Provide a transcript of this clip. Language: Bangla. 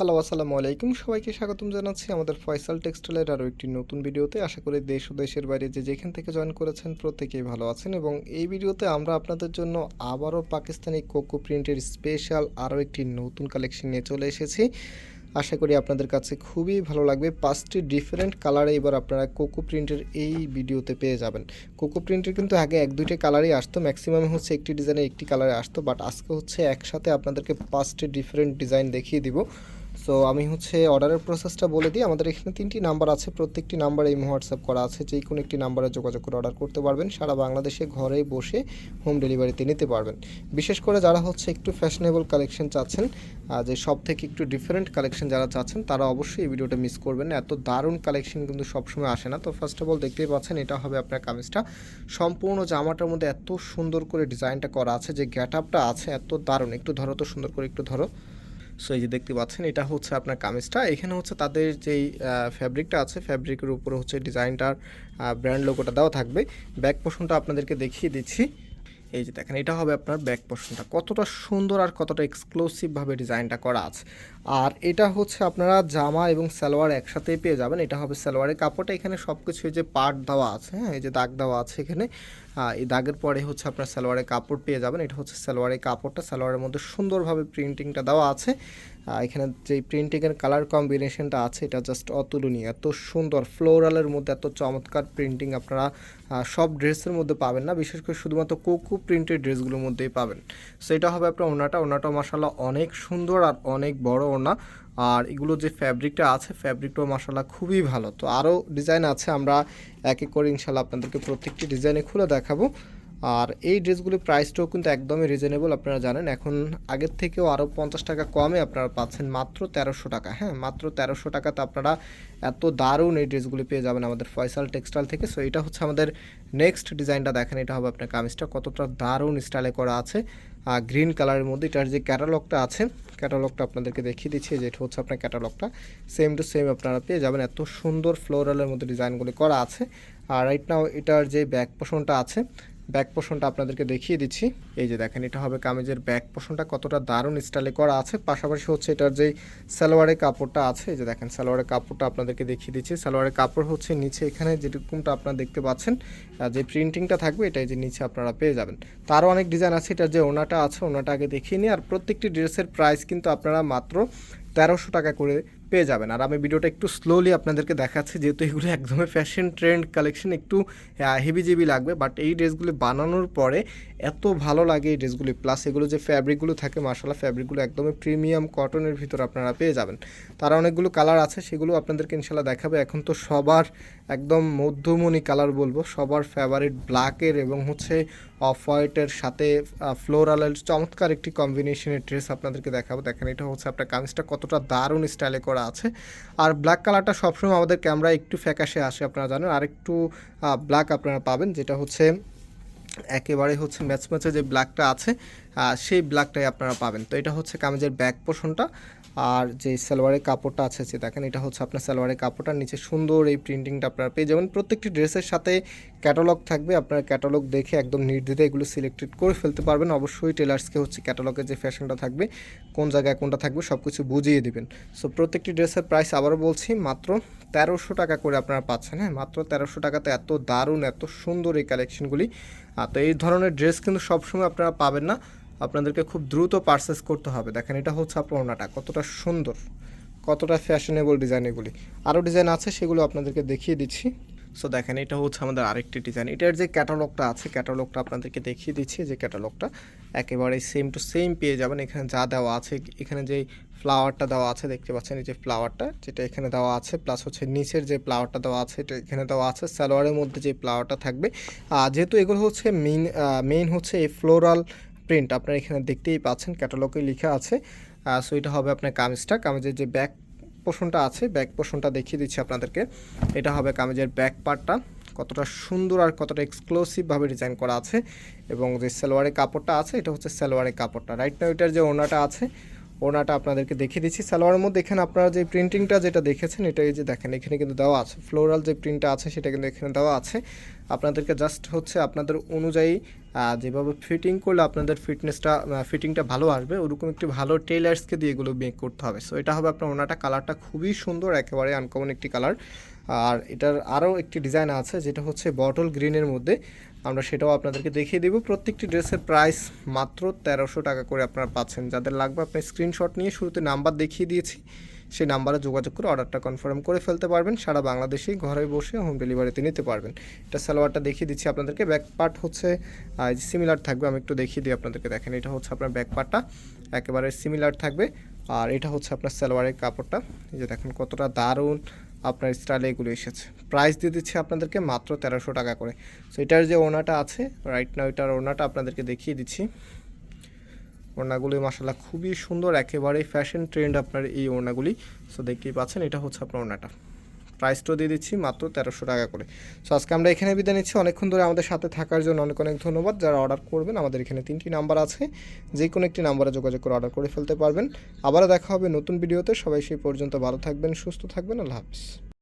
হ্যালো, আসসালামু আলাইকুম। সবাইকে স্বাগতম জানাচ্ছি আমাদের ফয়সাল টেক্সটাইলের আরও একটি নতুন ভিডিওতে। আশা করি দেশ ও দেশের বাইরে যে যেখান থেকে জয়েন করেছেন প্রত্যেকেই ভালো আছেন এবং এই ভিডিওতে আমরা আপনাদের জন্য আবারও পাকিস্তানি কোকো প্রিন্টের স্পেশাল আরও একটি নতুন কালেকশন নিয়ে চলে এসেছি। আশা করি আপনাদের কাছে খুবই ভালো লাগবে। পাঁচটি ডিফারেন্ট কালারে এবার আপনারা কোকো প্রিন্টের এই ভিডিওতে পেয়ে যাবেন। কোকো প্রিন্টের কিন্তু আগে এক দুইটা কালারই আসতো, ম্যাক্সিমাম হচ্ছে একটি ডিজাইনে একটি কালারে আসতো, বাট আজকে হচ্ছে একসাথে আপনাদেরকে পাঁচটি ডিফারেন্ট ডিজাইন দেখিয়ে দিব। সো আমি হচ্ছে অর্ডারের প্রসেসটা বলে দিই। আমাদের এখানে তিনটি নাম্বার আছে। প্রত্যেকটি নাম্বারে এই হোয়াটসঅ্যাপ করা আছে। যে কোনো একটি নাম্বারে যোগাযোগ করে অর্ডার করতে পারবেন। সারা বাংলাদেশে ঘরে বসে হোম ডেলিভারিতে নিতে পারবেন। বিশেষ করে যারা হচ্ছে একটু ফ্যাশনেবল কালেকশন চাচ্ছেন যে সব থেকে একটু ডিফারেন্ট কালেকশন যারা চাচ্ছেন, তারা অবশ্যই এই ভিডিওটা মিস করবেন না। এত দারুণ কালেকশন কিন্তু সবসময় আসে না। তো ফার্স্ট অফ অল দেখতেই পাচ্ছেন, এটা হবে আপনার কামিজটা। সম্পূর্ণ জামাটার মধ্যে এত সুন্দর করে ডিজাইনটা করা আছে, যে গ্যাট আপটা আছে, এত দারুণ। একটু ধরো তো, সুন্দর করে একটু ধরো। সো এই যে দেখতে পাচ্ছেন, এটা হচ্ছে আপনার কামিজটা। এখানে হচ্ছে তাদের যেই ফ্যাব্রিকটা আছে ফ্যাব্রিকের উপরে হচ্ছে ডিজাইনটার ব্র্যান্ড লোগোটা দেওয়া থাকবে। ব্যাক পোর্শনটা আপনাদেরকে দেখিয়ে দিচ্ছি। এই যে দেখেন, এটা হবে আপনার ব্যাক পোর্শনটা কতটা সুন্দর আর কতটা এক্সক্লুসিভভাবে ডিজাইনটা করা আছে। আর এটা হচ্ছে আপনারা জামা এবং সালোয়ার একসাথেই পেয়ে যাবেন। এটা হবে সালোয়ারের কাপড়টা। এখানে সব কিছু যে পার্ট দেওয়া আছে হ্যাঁ এই যে দাগ দেওয়া আছে এখানে। এই দাগের পরে হচ্ছে আপনার সালোয়ারের কাপড় পেয়ে যাবেন। এটা হচ্ছে সালোয়ারের কাপড়টা। সালোয়ারের মধ্যে সুন্দরভাবে প্রিন্টিংটা দেওয়া আছে। এখানে যে প্রিন্টিংয়ের কালার কম্বিনেশনটা আছে, এটা জাস্ট অতুলনীয়। এত সুন্দর ফ্লোরালের মধ্যে এত চমৎকার প্রিন্টিং আপনারা সব ড্রেসের মধ্যে পাবেন না। বিশেষ করে শুধুমাত্র কোকু প্রিন্টেড ড্রেসগুলোর মধ্যেই পাবেন। সো এটা হবে আপনার ওনাটা। ওনাটা মাসাল্লাহ অনেক সুন্দর আর অনেক বড় ওনা। আর এগুলো যে ফ্যাব্রিকটা আছে ফ্যাব্রিকটাও মাসাল্লাহ খুবই ভালো। তো আরও ডিজাইন আছে, আমরা এক এক করে ইনশাল্লাহ আপনাদেরকে প্রত্যেকটি ডিজাইনে খুলে দেখাবো। আর এই ড্রেসগুলির প্রাইসটাও কিন্তু একদমই রিজনেবল আপনারা জানেন। এখন আগের থেকেও আরও পঞ্চাশ টাকা কমে আপনারা পাচ্ছেন মাত্র তেরোশো টাকা। হ্যাঁ মাত্র তেরোশো টাকাতে আপনারা এত দারুণ এই ড্রেসগুলি পেয়ে যাবেন আমাদের ফয়সাল টেক্সটাইল থেকে। সো এটা হচ্ছে আমাদের নেক্সট ডিজাইনটা দেখেন, এটা হবে আপনার কামিজটা। কতটা দারুণ স্টাইলে করা আছে। আর গ্রিন কালারের মধ্যে এটার যে ক্যাটালগটা আছে ক্যাটালগটা আপনাদেরকে দেখিয়ে দিচ্ছি যেটা হচ্ছে আপনার ক্যাটালগটা সেম টু সেম আপনারা পেয়ে যাবেন। এত সুন্দর ফ্লোরালের মধ্যে ডিজাইনগুলি করা আছে। আর রাইট নাও এটার যে ব্যাক পোষণটা আছে ব্যাক পোষণটা আপনাদেরকে দেখিয়ে দিচ্ছি। এই যে দেখেন, এটা হবে কামিজের ব্যাক পোষণটা কতটা দারুণ স্টাইলে করা আছে। পাশাপাশি হচ্ছে এটার যে সালোয়ারের কাপড়টা আছে, এই যে দেখেন, সালোয়ারের কাপড়টা আপনাদেরকে দেখিয়ে দিচ্ছি। সালোয়ারের কাপড় হচ্ছে নিচে এখানে যেরকমটা আপনারা দেখতে পাচ্ছেন যে প্রিন্টিংটা থাকবে, এটাই যে নিচে আপনারা পেয়ে যাবেন। তারও অনেক ডিজাইন আছে, এটার যে ওনাটা আছে, ওনাটা আগে দেখিয়ে নিই। আর প্রত্যেকটি ড্রেসের প্রাইস কিন্তু আপনারা মাত্র তেরোশো টাকা করে পেয়ে যাবেন। আর আমি ভিডিওটা একটু স্লোলি আপনাদেরকে দেখাচ্ছি, যেহেতু এগুলো একদমই ফ্যাশন ট্রেন্ড কালেকশন একটু হেভি জিবি লাগবে। বাট এই ড্রেসগুলি বানানোর পরে এত ভালো লাগে এই ড্রেসগুলি। প্লাস এগুলো যে ফ্যাব্রিকগুলো থাকে মার্শাল্লাহ ফ্যাব্রিকগুলো একদমই প্রিমিয়াম কটনের ভিতর আপনারা পেয়ে যাবেন। তারা অনেকগুলো কালার আছে, সেগুলো আপনাদেরকে ইনশাল্লাহ দেখাবে। এখন তো সবার একদম মধ্যমণি কালার বলব। সবার ফেভারিট ব্ল্যাকের এবং হচ্ছে অফ হোয়াইটের সাথে ফ্লোরালের চমৎকার একটি কম্বিনেশনের ড্রেস আপনাদেরকে দেখাবো। দেখেন, এটা হচ্ছে আপনার কামিজটা কতটা দারুণ স্টাইলে করা আছে। আর ব্ল্যাক কালারটা সবসময় আমাদের ক্যামেরা একটু ফ্যাকাশে আসে, আপনারা জানেন। আর একটু ব্ল্যাক আপনারা পাবেন, যেটা হচ্ছে, একেবারে হচ্ছে ম্যাচ ম্যাচে যে ব্ল্যাকটা আছে সেই ব্ল্যাকটাই আপনারা পাবেন। তো এটা হচ্ছে কামিজের ব্যাক পোর্শনটা আর যে সালোয়ারের কাপড়টা আছে, যে দেখেন এটা হচ্ছে আপনার সালোয়ারের কাপড়টার নিচে সুন্দর এই প্রিন্টিংটা আপনারা পেয়ে যাবেন। প্রত্যেকটি ড্রেসের সাথে ক্যাটালগ থাকবে। আপনারা ক্যাটালগ দেখে একদম নির্দ্বিধায় এগুলো সিলেক্টেড করে ফেলতে পারবেন। অবশ্যই টেলার্সকে হচ্ছে ক্যাটালগের যে ফ্যাশনটা থাকবে, কোন জায়গায় কোনটা থাকবে সব কিছু বুঝিয়ে দিবেন। সো প্রত্যেকটি ড্রেসের প্রাইস আবারও বলছি, মাত্র তেরোশো টাকা করে আপনারা পাচ্ছেন। হ্যাঁ মাত্র তেরোশো টাকাতে এত দারুণ, এত সুন্দর এই কালেকশনগুলি আর তো এই ধরনের ড্রেস কিন্তু সবসময় আপনারা পাবেন না। আপনাদেরকে খুব দ্রুত পারচেস করতে হবে। দেখেন, এটা হচ্ছে আপনার ওনাটা কতটা সুন্দর, কতটা ফ্যাশনেবল ডিজাইন এগুলি। আরও ডিজাইন আছে, সেগুলো আপনাদেরকে দেখিয়ে দিচ্ছি। সো দেখেন, এটা হচ্ছে আমাদের আরেকটি ডিজাইন এটার যে ক্যাটালগটা আছে ক্যাটালগটা আপনাদেরকে দেখিয়ে দিচ্ছি, যে ক্যাটালগটা একেবারে সেম টু সেম পেয়ে যাবেন। এখানে যা দেওয়া আছে, এখানে যে ফ্লাওয়ারটা দেওয়া আছে, দেখতে পাচ্ছেন, এই যে ফ্লাওয়ারটা যেটা এখানে দেওয়া আছে প্লাস হচ্ছে নিচের যে ফ্লাওয়ারটা দেওয়া আছে, এটা এখানে দেওয়া আছে, সালোয়ারের মধ্যে যে ফ্লাওয়ারটা থাকবে। যেহেতু এগুলো হচ্ছে মেইন মেইন হচ্ছে এই ফ্লোরাল প্রিন্ট আপনারা এখানে দেখতেই পাচ্ছেন ক্যাটালগে লেখা আছে। সো এটা হবে আপনার কামিজটা। কামিজের যে ব্যাক পোষণটা আছে ব্যাক পোষণটা দেখিয়ে দিচ্ছি আপনাদেরকে। এটা হবে কামিজের ব্যাক পার্টটা কতটা সুন্দর আর কতটা এক্সক্লুসিভভাবে ডিজাইন করা আছে। এবং যে সালোয়ারের কাপড়টা আছে, এটা হচ্ছে সালোয়ারের কাপড়টা। রাইট নাও এটার যে ওনাটা আছে ওনাটা আপনাদেরকে দেখিয়ে দিচ্ছি। সালোয়ারের মধ্যে এখানে আপনারা যে প্রিন্টিংটা যেটা দেখেছেন, এটা এই যে দেখেন, এখানে কিন্তু দেওয়া আছে। ফ্লোরাল যে প্রিন্টটা আছে, সেটা কিন্তু এখানে দেওয়া আছে। আপনাদেরকে জাস্ট হচ্ছে আপনাদের অনুযায়ী যেভাবে ফিটিং করলে আপনাদের ফিটনেসটা ফিটিংটা ভালো আসবে, ওরকম একটি ভালো টেলার্সকে দিয়ে এগুলো মেক করতে হবে। সো এটা হবে আপনার ওনাটা কালারটা খুবই সুন্দর, একেবারে আনকমন একটি কালার আর এটার আরও একটি ডিজাইন আছে, যেটা হচ্ছে বটল গ্রিনের মধ্যে। আমরা সেটাও আপনাদেরকে দেখিয়ে দেবো। প্রত্যেকটি ড্রেসের প্রাইস মাত্র তেরোশো টাকা করে আপনারা পাচ্ছেন। যাদের লাগবে, আপনি স্ক্রিনশট নিয়ে শুরুতে নাম্বার দেখিয়ে দিয়েছি। সেই নাম্বারে যোগাযোগ করে অর্ডারটা কনফার্ম করে ফেলতে পারবেন। সারা বাংলাদেশেই ঘরে বসে হোম ডেলিভারিতে নিতে পারবেন। এটা সালোয়ারটা দেখিয়ে দিচ্ছি আপনাদেরকে। ব্যাক পার্ট হচ্ছে সিমিলার থাকবে, আমি একটু দেখিয়ে দিই আপনাদেরকে। দেখেন, এটা হচ্ছে আপনার ব্যাক পার্টটা একেবারে সিমিলার থাকবে। আর এটা হচ্ছে আপনার সালোয়ারের কাপড়টা। এই যে দেখেন, কতটা দারুণ আপনার স্টাইলে এগুলো এসেছে। প্রাইস দিয়ে দিচ্ছে আপনাদেরকে মাত্র তেরোশো টাকা করে। সো এটার যে ওনাটা আছে রাইট না ওইটার ওনাটা আপনাদেরকে দেখিয়ে দিচ্ছি। ওড়নাগুলি মাসাল্লাহ খুবই সুন্দর, একেবারেই ফ্যাশন ট্রেন্ড আপনার এই ওড়নাগুলি। সো দেখতেই পাচ্ছেন, এটা হচ্ছে আপনার ওড়নাটা। প্রাইসটাও দিয়ে দিচ্ছি, মাত্র তেরোশো টাকা করে। সো আজকে আমরা এখানে বিদায় নিচ্ছি। অনেকক্ষণ ধরে আমাদের সাথে থাকার জন্য অনেক অনেক ধন্যবাদ। যারা অর্ডার করবেন, আমাদের এখানে তিনটি নাম্বার আছে। যে কোনো একটি নাম্বারে যোগাযোগ করে অর্ডার করে ফেলতে পারবেন। আবারও দেখা হবে নতুন ভিডিওতে সবাই সেই পর্যন্ত ভালো থাকবেন, সুস্থ থাকবেন। আল্লাহ হাফিজ।